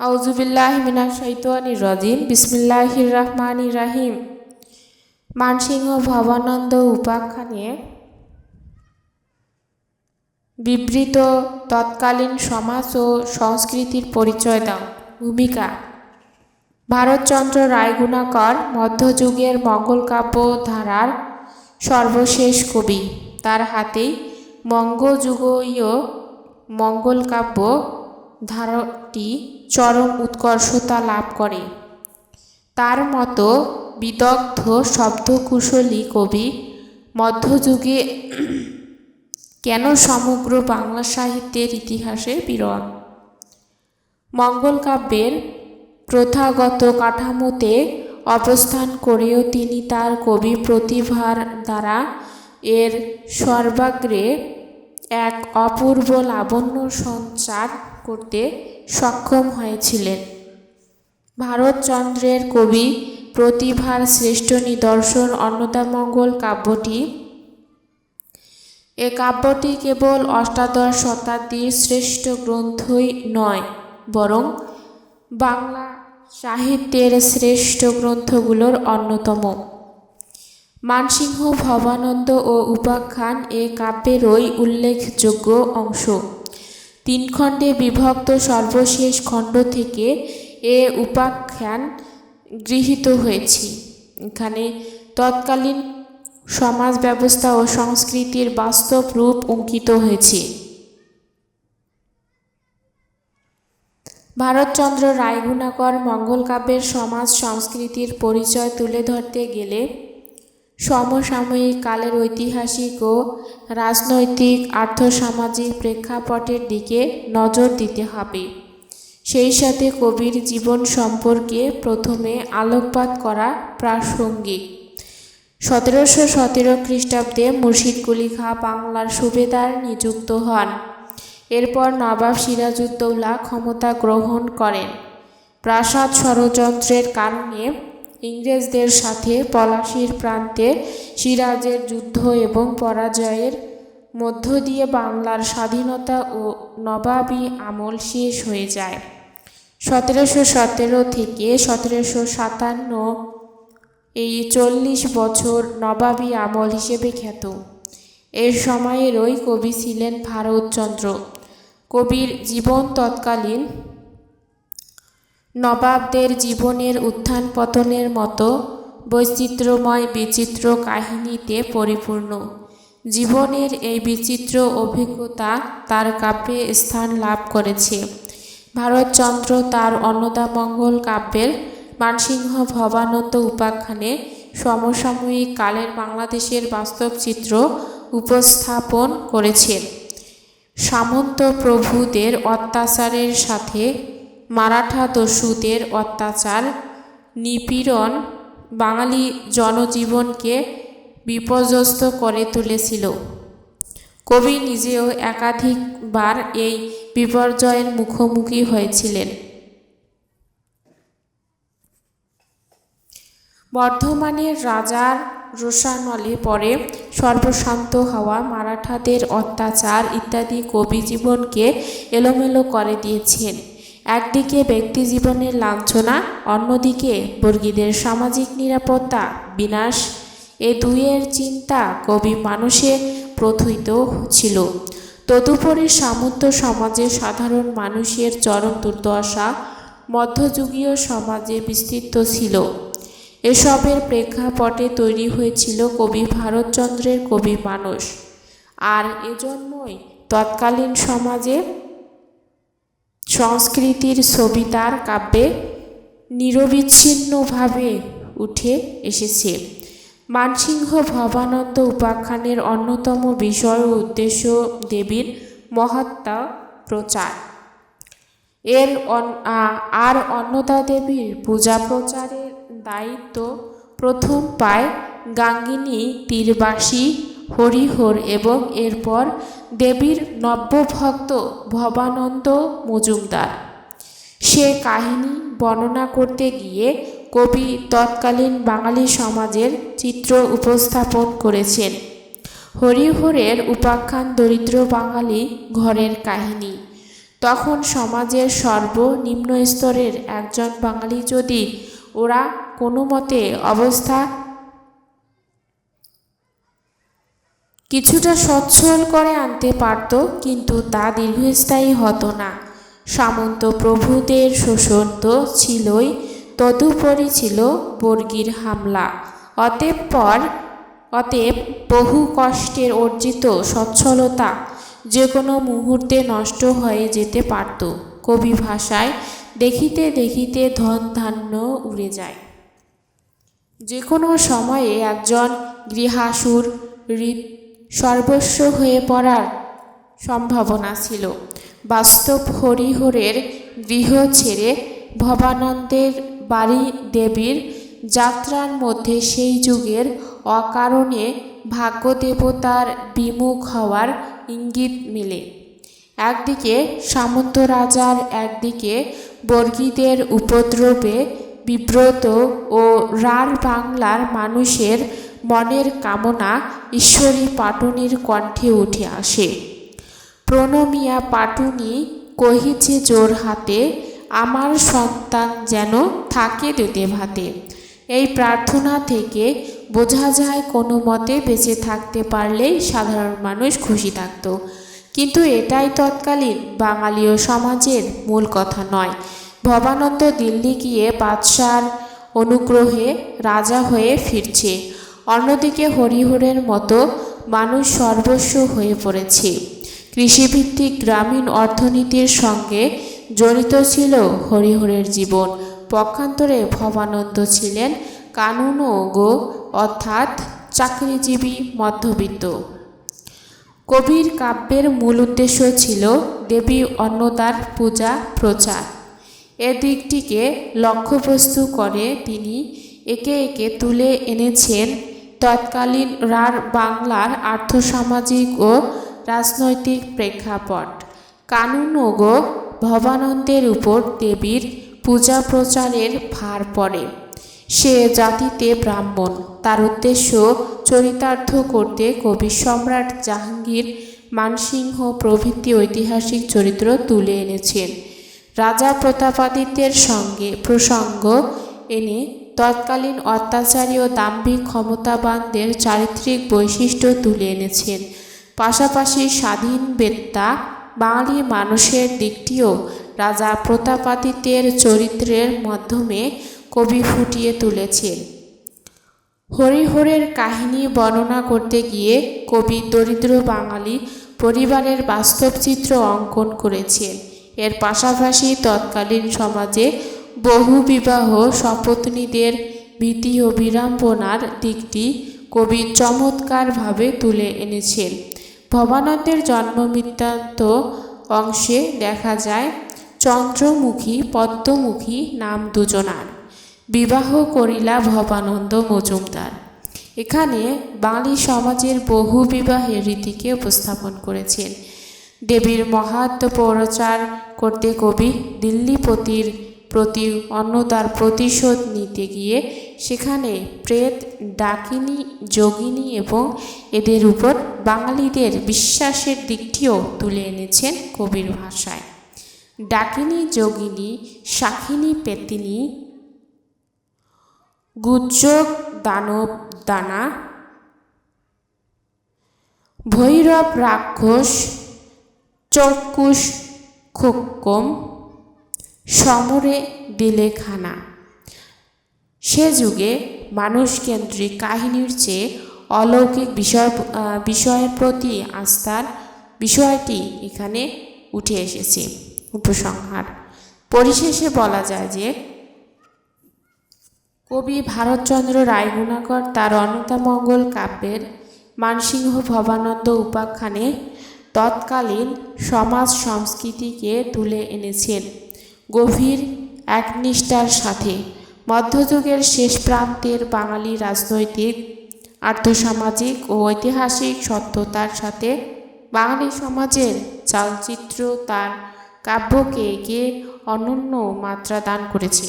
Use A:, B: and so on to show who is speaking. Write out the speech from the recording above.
A: আউজুবিল্লাহ মিনাশ শৈতানির রাজিম। বিসমিল্লাহির রহমান রাহিম। মানসিংহ ভবানন্দ উপাখ্যানে বিবৃত তৎকালীন সমাজ ও সংস্কৃতির পরিচয় দাও। ভূমিকা। ভারতচন্দ্র রায়গুণাকর মধ্যযুগের মঙ্গল কাব্য ধারার সর্বশেষ কবি। তার হাতেই মঙ্গযুগীয় মঙ্গল কাব্য ধারাটি চরম উৎকর্ষতা লাভ করে। তার মতো বিদগ্ধ শব্দকুশলী কবি মধ্যযুগে কেন সমগ্র বাংলা সাহিত্যের ইতিহাসে বিরল? মঙ্গল কাব্যের প্রথাগত কাঠামোতে অবস্থান করেও তিনি তার কবি প্রতিভার দ্বারা এর সর্বাগ্রে এক অপূর্ব লাবণ্য সঞ্চার করতে সক্ষম হয়েছিলেন। ভারতচন্দ্রের কবি প্রতিভার শ্রেষ্ঠ নিদর্শন অন্নদামঙ্গল কাব্যটি। এ কাব্যটি কেবল অষ্টাদশ শতাব্দীর শ্রেষ্ঠ গ্রন্থই নয়, বরং বাংলা সাহিত্যের শ্রেষ্ঠ গ্রন্থগুলোর অন্যতম। মানসিংহ, ভবানন্দ ও উপাখ্যান এ কাব্যেরই উল্লেখযোগ্য অংশ। তিন খণ্ডে বিভক্ত সর্বশেষ খণ্ড থেকে এ উপাখ্যান গৃহীত হয়েছে। এখানে তৎকালীন সমাজ ব্যবস্থা ও সংস্কৃতির বাস্তব রূপ অঙ্কিত হয়েছে। ভারতচন্দ্র রায়গুণাকর মঙ্গল কাব্যের সমাজ সংস্কৃতির পরিচয় তুলে ধরতে গেলে সমসাময়িক কালের ঐতিহাসিক ও রাজনৈতিক আর্থসামাজিক প্রেক্ষাপটের দিকে নজর দিতে হবে। সেই সাথে কবির জীবন সম্পর্কে প্রথমে আলোকপাত করা প্রাসঙ্গিক। সতেরোশো সতেরো খ্রিস্টাব্দে মুর্শিদ কুলি খাঁ বাংলার সুবেদার নিযুক্ত হন। এরপর নবাব সিরাজউদ্দৌলা ক্ষমতা গ্রহণ করেন। প্রাসাদ ষড়যন্ত্রের কারণে ইংরেজদের সাথে পলাশির প্রান্তে সিরাজের যুদ্ধ এবং পরাজয়ের মধ্য দিয়ে বাংলার স্বাধীনতা ও নবাবী আমল শেষ হয়ে যায়। সতেরোশো সতেরো থেকে সতেরোশো সাতান্ন এই চল্লিশ বছর নবাবী আমল হিসেবে খ্যাত। এর সময়েরই কবি ছিলেন ভারতচন্দ্র। কবির জীবন তৎকালীন নবাবদের জীবনের উত্থান পতনের মতো বৈচিত্র্যময় বিচিত্র কাহিনীতে পরিপূর্ণ। জীবনের এই বিচিত্র অভিজ্ঞতা তার কাব্যে স্থান লাভ করেছে। ভারতচন্দ্র তার অন্নদামঙ্গল কাব্যের মানসিংহ ভবানন্দ উপাখ্যানে সমসাময়িক কালের বাংলাদেশের বাস্তব চিত্র উপস্থাপন করেছেন। সামন্ত প্রভুদের অত্যাচারের সাথে মারাঠা দস্যুদের অত্যাচার, নিপীড়ন বাঙালি জনজীবনকে বিপর্যস্ত করে তুলেছিল। কবি নিজেও একাধিকবার এই বিপর্যয়ের মুখোমুখি হয়েছিলেন। বর্ধমানের রাজার রোষানলে পরে সর্বশান্ত হওয়া মারাঠাদের অত্যাচার ইত্যাদি কবি জীবনকে এলোমেলো করে দিয়েছেন। একদিকে ব্যক্তি জীবনের লাঞ্ছনা, অন্যদিকে বর্গীদের সামাজিক নিরাপত্তা, বিনাশ। এ দুইয়ের চিন্তা কবি মানুষে প্রথিত ছিল। তদুপরি সামন্ত সমাজে সাধারণ মানুষের চরম দুর্দশা মধ্যযুগীয় সমাজে বিস্তৃত ছিল। এসবের প্রেক্ষাপটে তৈরি হয়েছিল কবি ভারতচন্দ্রের কবি মানুষ। আর এজন্যই তৎকালীন সমাজে সংস্কৃতির ছবি তার কাব্যে নিরবিচ্ছিন্নভাবে উঠে এসেছে। মানসিংহ ভবানন্দ উপাখ্যানের অন্যতম বিষয় ও উদ্দেশ্য দেবীর মহাত্মা প্রচার। এর আর অন্নদা দেবীর পূজা প্রচারের দায়িত্ব প্রথম পায় গাঙ্গিনী তীরবাসী হরিহর এবং এরপর দেবীর নব্যভক্ত ভবানন্দ মজুমদার। সে কাহিনী বর্ণনা করতে গিয়ে কবি তৎকালীন বাঙালি সমাজের চিত্র উপস্থাপন করেছেন। হরিহরের উপাখ্যান দরিদ্র বাঙালি ঘরের কাহিনী। তখন সমাজের সর্বনিম্ন স্তরের একজন বাঙালি যদি ওরা কোনো মতে অবস্থা কিছুটা সচ্ছল করে আনতে পারত, কিন্তু তা দীর্ঘস্থায়ী হতো না। সামন্ত প্রভুদের শোষণ তো ছিলই, তদুপরি ছিল বর্গীর হামলা। অতএব পর, অতএব বহু কষ্টের অর্জিত সচ্ছলতা যে কোনো মুহূর্তে নষ্ট হয়ে যেতে পারত। কবি ভাষায়, দেখিতে দেখিতে ধন ধান্য উড়ে যায়। যে কোনো সময়ে একজন গৃহাসুর হৃদ সর্বস্ব হয়ে পড়ার সম্ভাবনা ছিল। বাস্তব হরিহরের গৃহ ছেড়ে ভবানন্দের বাড়ি দেবীর যাত্রার মধ্যে সেই যুগের অকারণে ভাগ্যদেবতার বিমুখ হওয়ার ইঙ্গিত মেলে। একদিকে সামন্ত রাজার একদিকে বর্গীদের উপদ্রবে বিব্রত ও রার বাংলার মানুষের মনের কামনা ঈশ্বরী পাটুনির কণ্ঠে উঠে আসে। প্রণমিয়া পাটুনি কহিছে জোর হাতে, আমার সন্তান যেন থাকে দুতে ভাতে এই প্রার্থনা থেকে বোঝা যায় কোনো মতে বেঁচে থাকতে পারলেই সাধারণ মানুষ খুশি থাকতো। কিন্তু এটাই তৎকালীন বাঙালীয় সমাজের মূল কথা নয়। ভবানন্দ দিল্লি গিয়ে বাদশার অনুগ্রহে রাজা হয়ে ফিরছে। অন্যদিকে হরিহরের মতো মানুষ সর্বস্ব হয়ে পড়েছে। কৃষিভিত্তিক গ্রামীণ অর্থনীতির সঙ্গে জড়িত ছিল হরিহরের জীবন। পক্ষান্তরে ভবানন্দ ছিলেন কানুন গো, অর্থাৎ চাকরিজীবী মধ্যবিত্ত। কবির কাব্যের মূল উদ্দেশ্য ছিল দেবী অন্নদার পূজা, প্রচার। এ দিকটিকে লক্ষ্যবস্তু করে তিনি একে একে তুলে এনেছেন তৎকালীন রার বাংলার আর্থসামাজিক ও রাজনৈতিক প্রেক্ষাপট। কানুনগ ভবানন্দের উপর দেবীর পূজা প্রচারের ভার পড়ে। সে জাতিতে ব্রাহ্মণ, তার উদ্দেশ্য চরিতার্থ করতে কবি সম্রাট জাহাঙ্গীর মানসিংহ প্রভৃতি ঐতিহাসিক চরিত্র তুলে এনেছেন। রাজা প্রতাপাদিত্যের সঙ্গে প্রসঙ্গ এনে তৎকালীন অত্যাচারী ও দাম্ভিক ক্ষমতাবানদের চারিত্রিক বৈশিষ্ট্য তুলে এনেছেন। পাশাপাশি স্বাধীন বেত্তা বাঙালি মানুষের দিকটিও রাজা প্রতাপাদিত্যের চরিত্রের মাধ্যমে কবি ফুটিয়ে তুলেছেন। হরিহরের কাহিনী বর্ণনা করতে গিয়ে কবি দরিদ্র বাঙালি পরিবারের বাস্তব চিত্র অঙ্কন করেছেন। এর পাশাপাশি তৎকালীন সমাজে বহু বিবাহ সপত্নীদের ভীতি ও বিড়ম্বনার দিকটি কবি চমৎকারভাবে তুলে এনেছেন। ভবানন্দের জন্মবৃত্তান্ত অংশে দেখা যায়, চন্দ্রমুখী, পদ্মমুখী নাম দুজনার। বিবাহ করিলা ভবানন্দ মজুমদার। এখানে বাঙালি সমাজের বহু বিবাহের রীতিকে উপস্থাপন করেছেন। দেবীর মহাত্ম প্রচার করতে কবি দিল্লিপতির প্রতি অন্নদার প্রতিশোধ নিতে গিয়ে সেখানে প্রেত, ডাকিনী, যোগিনী এবং এদের উপর বাঙালিদের বিশ্বাসের দিকটিও তুলে এনেছেন কবির ভাষায়। ডাকিনী, যোগিনী শাখিনী পেতিনী, গুজ্জক, দানব, দানা, ভৈরব, রাক্ষস, চক্ষুষ, খুক্কম সমরে দিলে খানা সে যুগে মানুষকেন্দ্রিক কাহিনীর চেয়ে অলৌকিক বিষয় বিষয়ের প্রতি আস্থার বিষয়টি এখানে উঠে এসেছে। উপসংহার। পরিশেষে বলা যায় যে, কবি ভারতচন্দ্র রায়গুণাকর তার অনতামঙ্গল কাব্যের মানসিংহ ভবানন্দ উপাখ্যানে তৎকালীন সমাজ সংস্কৃতিকে তুলে এনেছেন। গভীর একনিষ্ঠার সাথে মধ্যযুগের শেষ প্রান্তের বাঙালি রাজনৈতিক আর্থসামাজিক ও ঐতিহাসিক সত্যতার সাথে বাঙালি সমাজের চালচিত্র তার কাব্যকে এগিয়ে অনন্য মাত্রা দান করেছে।